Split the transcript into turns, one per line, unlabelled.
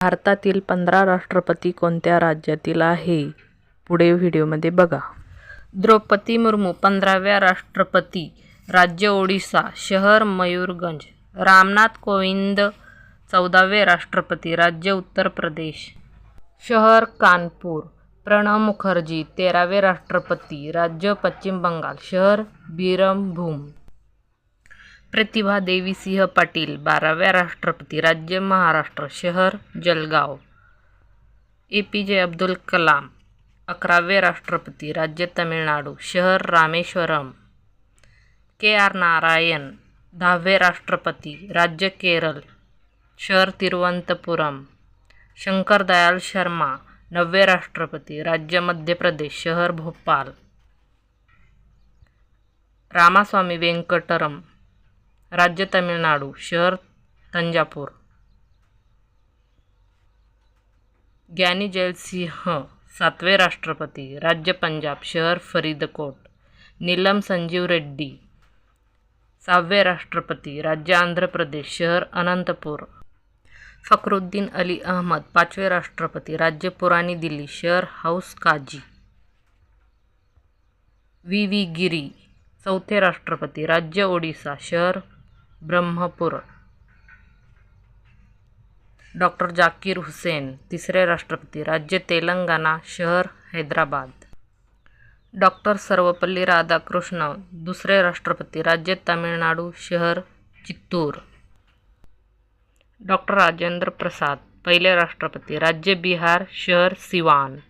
भारतातील पंधरा राष्ट्रपती कोणत्या राज्यातील आहे? पुढे व्हिडिओमध्ये बघा. द्रौपदी मुर्मू पंधराव्या राष्ट्रपती राज्य ओडिसा शहर मयूरगंज रामनाथ कोविंद चौदावे राष्ट्रपती राज्य उत्तर प्रदेश. शहर कानपूर प्रणव मुखर्जी तेरावे राष्ट्रपती राज्य पश्चिम बंगाल शहर बिरमभूम प्रतिभा देवी सिंह पाटील बाराव्या राष्ट्रपती राज्य महाराष्ट्र शहर जलगाव. ए पी जे अब्दुल कलाम अकरावे राष्ट्रपती राज्य तमिळनाडू शहर रामेश्वरम. के आर नारायण दहावे राष्ट्रपती राज्य केरळ शहर तिरुवनंतपुरम. शंकर दयाल शर्मा नववे राष्ट्रपती राज्य मध्य प्रदेश शहर भोपाल. रामास्वामी वेंकटरम राज्य तमिळनाडू शहर तंजापूर. ज्ञानी जयसिंह सातवे राष्ट्रपती राज्य पंजाब शहर फरीदकोट. नीलम संजीव रेड्डी सहावे राष्ट्रपती राज्य आंध्र प्रदेश शहर अनंतपूर. फखरुद्दीन अली अहमद पाचवे राष्ट्रपती राज्य पुराणी दिल्ली शहर हाऊस काजी. व्ही. व्ही. गिरी चौथे राष्ट्रपती राज्य ओडिसा शहर ब्रह्मपूर। डॉक्टर जाकीर हुसैन, तिसरे राष्ट्रपती, राज्य तेलंगणा शहर, हैदराबाद। डॉक्टर सर्वपल्ली राधाकृष्ण, दुसरे राष्ट्रपती, राज्य तामिळनाडू शहर, चित्तूर। डॉक्टर राजेंद्र प्रसाद, पहिले राष्ट्रपती, राज्य बिहार शहर, सिवान।